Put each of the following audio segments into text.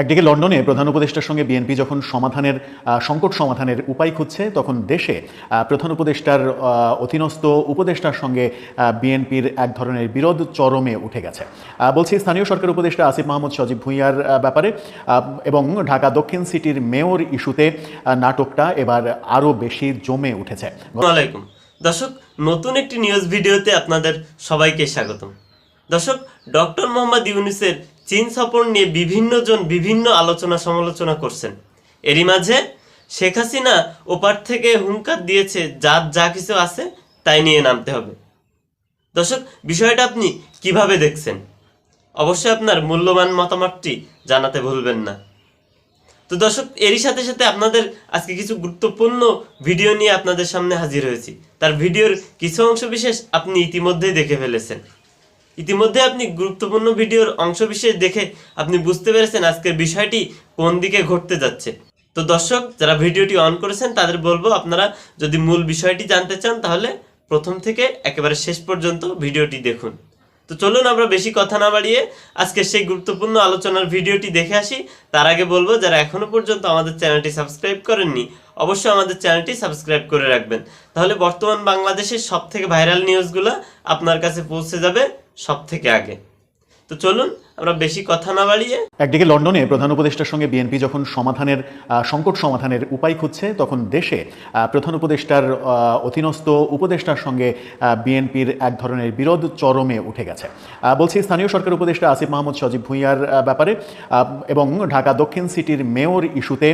একদিকে লন্ডনে প্রধান উপদেষ্টার সঙ্গে বিএনপি যখন সমাধানের সংকট সমাধানের উপায় খুঁজছে, তখন দেশে প্রধান উপদেষ্টার অধীনস্থ উপদেষ্টার সঙ্গে বিএনপির এক ধরনের বিরোধ চরমে উঠে গেছে। বলছি স্থানীয় সরকার উপদেষ্টা আসিফ মাহমুদ সজীব ভুঁইয়ার ব্যাপারে এবং ঢাকা দক্ষিণ সিটির মেয়র ইস্যুতে নাটকটা এবার আরও বেশি জমে উঠেছে। দর্শক, নতুন একটি নিউজ ভিডিওতে আপনাদের সবাইকে স্বাগতম। দর্শক, ডক্টর মোহাম্মদ ইউনুসের চীন সফর নিয়ে বিভিন্ন জন বিভিন্ন আলোচনা সমালোচনা করছেন। এরই মাঝে শেখ হাসিনা ওপার থেকে হুঙ্কার দিয়েছে, যার যা কিছু আছে, তাই নিয়ে নামতে হবে। দর্শক, বিষয়টা আপনি কীভাবে দেখছেন? অবশ্যই আপনার মূল্যবান মতামতটি জানাতে ভুলবেন না। তো দর্শক, এরই সাথে সাথে আপনাদের আজকে কিছু গুরুত্বপূর্ণ ভিডিও নিয়ে আপনাদের সামনে হাজির হয়েছি। তার ভিডিওর কিছু অংশ বিশেষ আপনি ইতিমধ্যেই দেখে ফেলেছেন। ইতিমধ্যে আপনি গুরুত্বপূর্ণ ভিডিওর অংশ বিশেষ দেখে আপনি বুঝতে পেরেছেন আজকের বিষয়টি কোন দিকে ঘটতে যাচ্ছে। তো দর্শক, যারা ভিডিওটি অন করেছেন, তাদের বলব আপনারা যদি মূল বিষয়টি জানতে চান, তাহলে প্রথম থেকে একেবারে শেষ পর্যন্ত ভিডিওটি দেখুন। তো চলুন আমরা বেশি কথা না বাড়িয়ে আজকে সেই গুরুত্বপূর্ণ আলোচনার ভিডিওটি দেখে আসি। তার আগে বলব, যারা এখনও পর্যন্ত আমাদের চ্যানেলটি সাবস্ক্রাইব করেননি অবশ্যই আমাদের চ্যানেলটি সাবস্ক্রাইব করে রাখবেন। তাহলে বর্তমান বাংলাদেশের সবথেকে ভাইরাল নিউজগুলো আপনার কাছে পৌঁছে যাবে সবথেকে আগে। তো চলুন আমরা বেশি কথা না বাড়িয়ে একদিকে লন্ডনে প্রধান উপদেষ্টার সঙ্গে বিএনপি যখন সমাধানের সংকট সমাধানের উপায় খুঁজছে, তখন দেশে প্রধান উপদেষ্টার অধীনস্থ উপদেষ্টার সঙ্গে বিএনপির এক ধরনের বিরোধ চরমে উঠে গেছে। বলছি স্থানীয় সরকার উপদেষ্টা আসিফ মাহমুদ সজীব ভুঁইয়ার ব্যাপারে এবং ঢাকা দক্ষিণ সিটির মেয়র ইস্যুতে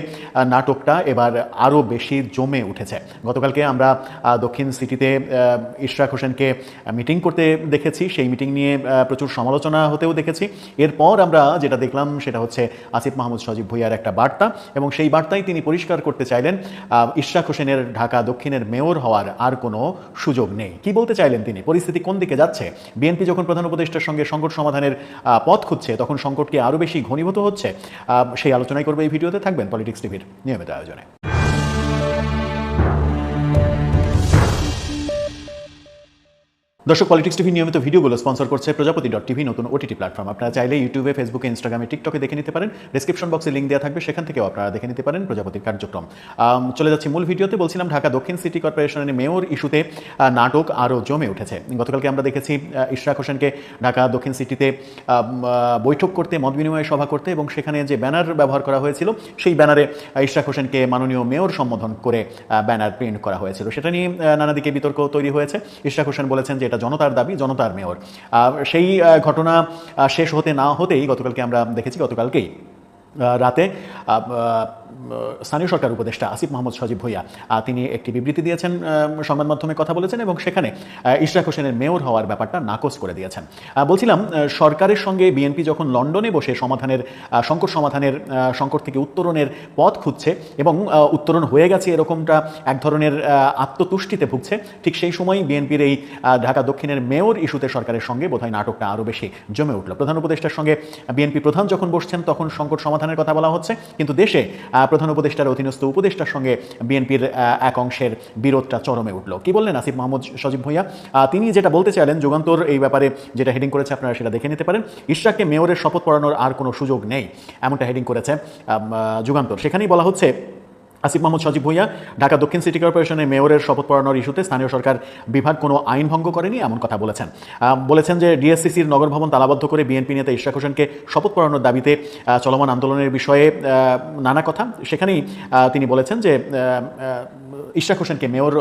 নাটকটা এবার আরও বেশি জমে উঠেছে। গতকালকে আমরা দক্ষিণ সিটিতে ইশরাক হোসেনকে মিটিং করতে দেখেছি। সেই মিটিং নিয়ে প্রচুর সমালোচনা হতেও দেখেছি। এরপর আমরা যেটা দেখলাম সেটা হচ্ছে আসিফ মাহমুদ সজীব ভুইয়ার একটা বার্তা, এবং সেই বার্তায় তিনি পরিষ্কার করতে চাইলেন ইশরাক হোসেনের ঢাকা দক্ষিণের মেয়র হওয়ার আর কোনো সুযোগ নেই। কি বলতে চাইলেন তিনি? পরিস্থিতি কোন দিকে যাচ্ছে? বিএনপি যখন প্রধান উপদেষ্টার সঙ্গে সংকট সমাধানের পথ খুঁজছে, তখন সংকটকে আরও বেশি ঘনীভূত হচ্ছে? সেই আলোচনাই করবে এই ভিডিওতে, থাকবেন পলিটিক্স টিভির নিয়মিত আয়োজনে। দর্শক পলিটিক্স টিভি নিয়মিত ভিডিওগুলো স্পন্সর করছে প্রজাপতি ডট টিভি নতুন ওটিটি প্ল্যাটফর্ম আপনারা চাইলে ইউটিউবে ফেসবুকে ইনস্টাগ্রামে টিকটকে দেখে নিতে পারেন। ডিসক্রিপশন বক্সে লিঙ্ক দেওয়া থাকবে, সেখান থেকেও আপনারা দেখে নিতে পারেন প্রজাপতির কার্যক্রম। চলে যাচ্ছি মূল ভিডিওতে। বলছিলাম ঢাকা দক্ষিণ সিটি কর্পোরেশনের মেয়র ইস্যুতে নাটক আরও জমে উঠেছে। গতকালকে আমরা দেখেছি ইশরাক হোসেনকে ঢাকা দক্ষিণ সিটিতে বৈঠক করতে, মত বিনিময় সভা করতে এবং সেখানে যে ব্যানার ব্যবহার করা হয়েছিল, সেই ব্যানারে ইশরাক হোসেনকে মাননীয় মেয়র সম্বোধন করে ব্যানার প্রিন্ট করা হয়েছিল। সেটা নিয়ে নানা দিকে বিতর্ক তৈরি হয়েছে। ইশরাক হোসেন বলেছেন যে এটা জনতার দাবি, জনতার মেয়র। সেই ঘটনা শেষ হতে না হতেই গতকালকে আমরা দেখেছি, গতকালকেই রাতে স্থানীয় সরকার উপদেষ্টা আসিফ মাহমুদ সজীব ভুইয়া তিনি একটি বিবৃতি দিয়েছেন সংবাদ মাধ্যমে কথা বলেছেন এবং সেখানে ইশরাক হোসেনের মেয়র হওয়ার ব্যাপারটা নাকচ করে দিয়েছেন। বলছিলাম সরকারের সঙ্গে বিএনপি যখন লন্ডনে বসে সমাধানের সংকট সমাধানের সংকট থেকে উত্তরণের পথ খুঁজছে এবং উত্তরণ হয়ে গেছে এরকমটা এক ধরনের আত্মতুষ্টিতে ভুগছে, ঠিক সেই সময় বিএনপির এই ঢাকা দক্ষিণের মেয়র ইস্যুতে সরকারের সঙ্গে বোধহয় নাটকটা আরও বেশি জমে উঠল। প্রধান উপদেষ্টার সঙ্গে বিএনপি প্রধান যখন বসছেন, তখন সংকট সমাধানের কথা বলা হচ্ছে। কিন্তু দেশে প্রধান উপদেষ্টার অধীনস্থ উপদেষ্টার সঙ্গে বিএনপির এক অংশের বিরোধটা চরমে উঠল। কি বললেন আসিফ মাহমুদ সজীব ভুইয়া? তিনি যেটা বলতে চাইলেন, যুগান্তর এই ব্যাপারে যেটা হেডিং করেছে আপনারা সেটা দেখে নিতে পারেন। ইশরাককে মেয়রের শপথ পড়ানোর আর কোনো সুযোগ নেই, এমনটা হেডিং করেছে যুগান্তর। সেখানেই বলা হচ্ছে আসিফ মাহমুদ সজীব ভুইয়া, ঢাকা দক্ষিণ সিটি কর্পোরেশনের মেয়রের শপথ পড়ানোর ইস্যুতে স্থানীয় সরকার বিভাগ কোনো আইন ভঙ্গ করেনি, এমন কথা বলেছেন। বলেছেন যে ডিএসসিসির নগর ভবন তালাবদ্ধ করে বিএনপি নেতা ইশরাক হোসেনকে শপথ পড়ানোর দাবিতে চলমান আন্দোলনের বিষয়ে নানা কথা। সেখানেই তিনি বলেছেন যে ইশরাক হোসেনকে মেয়র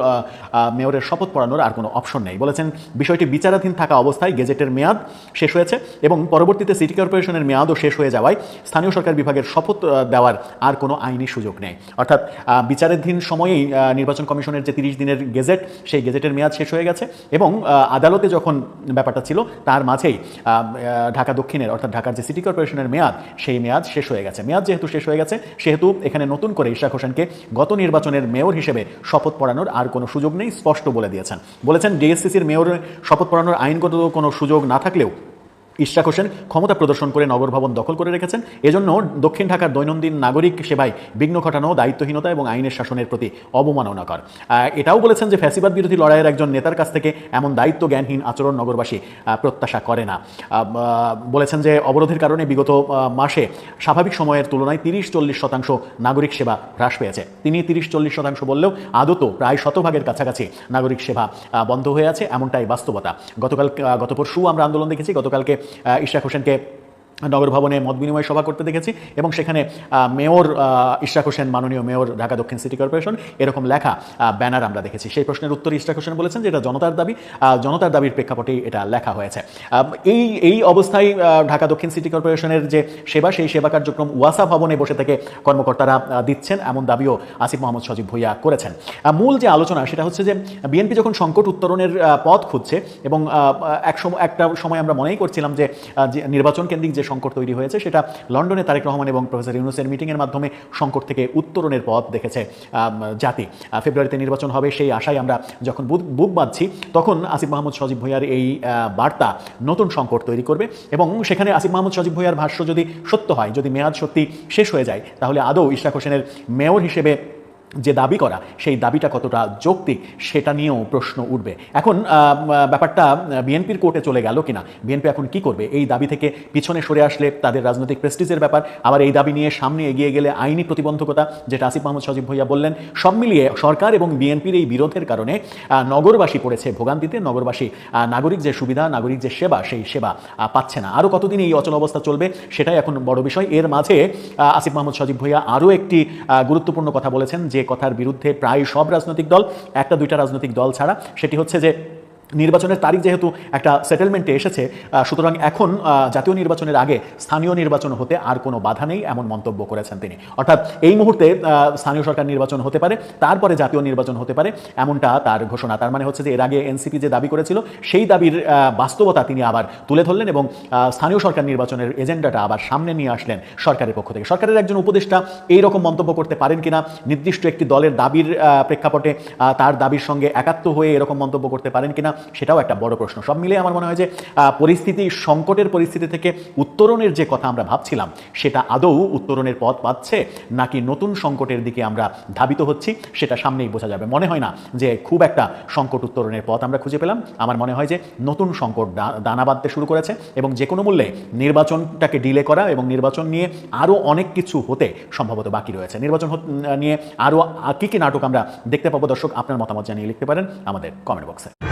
মেয়রের শপথ পড়ানোর আর কোনো অপশন নেই। বলেছেন, বিষয়টি বিচারাধীন থাকা অবস্থায় গেজেটের মেয়াদ শেষ হয়েছে এবং পরবর্তীতে সিটি কর্পোরেশনের মেয়াদও শেষ হয়ে যাওয়ায় স্থানীয় সরকার বিভাগের শপথ দেওয়ার আর কোনো আইনি সুযোগ নেই। অর্থাৎ বিচারাধীন সময়েই নির্বাচন কমিশনের যে তিরিশ দিনের গেজেট, সেই গেজেটের মেয়াদ শেষ হয়ে গেছে এবং আদালতে যখন ব্যাপারটা ছিল, তার মাঝেই ঢাকা দক্ষিণের অর্থাৎ ঢাকার যে সিটি কর্পোরেশনের মেয়াদ, সেই মেয়াদ শেষ হয়ে গেছে। মেয়াদ যেহেতু শেষ হয়ে গেছে, সেহেতু এখানে নতুন করে ইশাক হোসেনকে গত নির্বাচনের মেয়র হিসেবে শপথ পড়ানোর আর কোনো সুযোগ নেই, স্পষ্ট বলে দিয়েছেন। বলেছেন ডিএসসিসির মেয়রের শপথ পড়ানোর আইনগত কোনো সুযোগ না থাকলেও ইশরাক হোসেন ক্ষমতা প্রদর্শন করে নগর ভবন দখল করে রেখেছেন। এজন্য দক্ষিণ ঢাকার দৈনন্দিন নাগরিক সেবায় বিঘ্ন ঘটানো, দায়িত্বহীনতা এবং আইনের শাসনের প্রতি অবমাননাকর। এটাও বলেছেন যে ফ্যাসিবাদ বিরোধী লড়াইয়ের একজন নেতার কাছ থেকে এমন দায়িত্ব জ্ঞানহীন আচরণ নগরবাসী প্রত্যাশা করে না। বলেছেন যে অবরোধের কারণে বিগত মাসে স্বাভাবিক সময়ের তুলনায় তিরিশ চল্লিশ শতাংশ নাগরিক সেবা হ্রাস পেয়েছে। তিনি তিরিশ চল্লিশ শতাংশ বললেও আদত প্রায় শতভাগের কাছাকাছি নাগরিক সেবা বন্ধ হয়ে আছে, এমনটাই বাস্তবতা। গতকাল গত পরশু আমরা আন্দোলন দেখেছি, গতকালকে ইশরাক হোসেনকে নগর ভবনে মত বিনিময় সভা করতে দেখেছি এবং সেখানে মেয়র ইশরাক হোসেন, মাননীয় মেয়র ঢাকা দক্ষিণ সিটি কর্পোরেশন এরকম লেখা ব্যানার আমরা দেখেছি। সেই প্রশ্নের উত্তরে ইশরাক হোসেন বলেছেন যে এটা জনতার দাবি জনতার দাবির প্রেক্ষাপটেই এটা লেখা হয়েছে। এই এই অবস্থায় ঢাকা দক্ষিণ সিটি কর্পোরেশনের যে সেবা, সেই সেবা কার্যক্রম ওয়াসা ভবনে বসে থেকে কর্মকর্তারা দিচ্ছেন, এমন দাবিও আসিফ মোহাম্মদ সজীব ভুইয়া করেছেন। মূল যে আলোচনা, সেটা হচ্ছে যে বিএনপি যখন সংকট উত্তরণের পথ খুঁজছে এবং এক একটা সময় আমরা মনেই করছিলাম যে নির্বাচন কেন্দ্রিক যে সংকট তৈরি হয়েছে, সেটা লন্ডনে তারেক রহমান এবং প্রফেসর ইউনুসের মিটিংয়ের মাধ্যমে সংকট থেকে উত্তরণের পথ দেখেছে জাতি। ফেব্রুয়ারিতে নির্বাচন হবে সেই আশায় আমরা যখন বুক বাঁধছি, তখন আসিফ মাহমুদ, সজীব ভুইয়ার এই বার্তা নতুন সংকট তৈরি করবে এবং সেখানে আসিফ মাহমুদ, সজীব ভুইয়ার ভাষ্য যদি সত্য হয়, যদি মেয়াদ সত্যি শেষ হয়ে যায়, তাহলে আদৌ ইশরাক হোসেনের মেয়র হিসেবে যে দাবি করা, সেই দাবিটা কতটা যৌক্তিক সেটা নিয়েও প্রশ্ন উঠবে। এখন ব্যাপারটা বিএনপির কোর্টে চলে গেল কিনা, বিএনপি এখন কি করবে? এই দাবি থেকে পিছনে সরে আসলে তাদের রাজনৈতিক প্রেস্টিজের ব্যাপার, আবার এই দাবি নিয়ে সামনে এগিয়ে গেলে আইনি প্রতিবন্ধকতা, যেটা আসিফ মাহমুদ সজীব ভইয়া বললেন, সব মিলিয়ে সরকার এবং বিএনপির এই বিরোধের কারণে নগরবাসী পড়েছে, ভোগান্তিতে নগরবাসী নাগরিক যে সুবিধা, নাগরিক যে সেবা, সেই সেবা পাচ্ছে না। আরও কতদিন এই অচল অবস্থা চলবে, সেটাই এখন বড় বিষয়। এর মাঝে আসিফ মাহমুদ সজীব ভইয়া আরও একটি গুরুত্বপূর্ণ কথা বলেছেন যে কথার বিরুদ্ধে প্রায় সব রাজনৈতিক দল একটা দুইটা রাজনৈতিক দল ছাড়া সেটি হচ্ছে যে নির্বাচনের তারিখ যেহেতু একটা সেটেলমেন্টে এসেছে সুতরাং এখন জাতীয় নির্বাচনের আগে স্থানীয় নির্বাচন হতে আর কোনো বাধা নেই এমন মন্তব্য করেছেন তিনি। অর্থাৎ এই মুহূর্তে স্থানীয় সরকার নির্বাচন হতে পারে, তারপরে জাতীয় নির্বাচন হতে পারে, এমনটা তার ঘোষণা। তার মানে হচ্ছে যে এর আগে এনসিপি যে দাবি করেছিল, সেই দাবির বাস্তবতা তিনি আবার তুলে ধরলেন এবং স্থানীয় সরকার নির্বাচনের এজেন্ডাটা আবার সামনে নিয়ে আসলেন সরকারের পক্ষ থেকে। সরকারের একজন উপদেষ্টা এই রকম মন্তব্য করতে পারেন কিনা, নির্দিষ্ট একটি দলের দাবির প্রেক্ষাপটে তার দাবির সঙ্গে একাত্ম হয়ে এরকম মন্তব্য করতে পারেন কিনা সেটাও একটা বড় প্রশ্ন। সব মিলিয়ে আমার মনে হয় যে পরিস্থিতি, সংকটের পরিস্থিতি থেকে উত্তরণের যে কথা আমরা ভাবছিলাম, সেটা আদৌ উত্তরণের পথ পাচ্ছে নাকি নতুন সংকটের দিকে আমরা ধাবিত হচ্ছি, সেটা সামনেই বোঝা যাবে। মনে হয় না যে খুব একটা সংকট উত্তরণের পথ আমরা খুঁজে পেলাম। আমার মনে হয় যে নতুন সংকট দানা বাঁধতে শুরু করেছে এবং যে কোনো মূল্যে নির্বাচনটাকে ডিলে করা এবং নির্বাচন নিয়ে আরও অনেক কিছু হতে সম্ভবত বাকি রয়েছে। নির্বাচন নিয়ে আরও কী কী নাটক আমরা দেখতে পাবো? দর্শক, আপনার মতামত জানিয়ে লিখতে পারেন আমাদের কমেন্ট বক্সে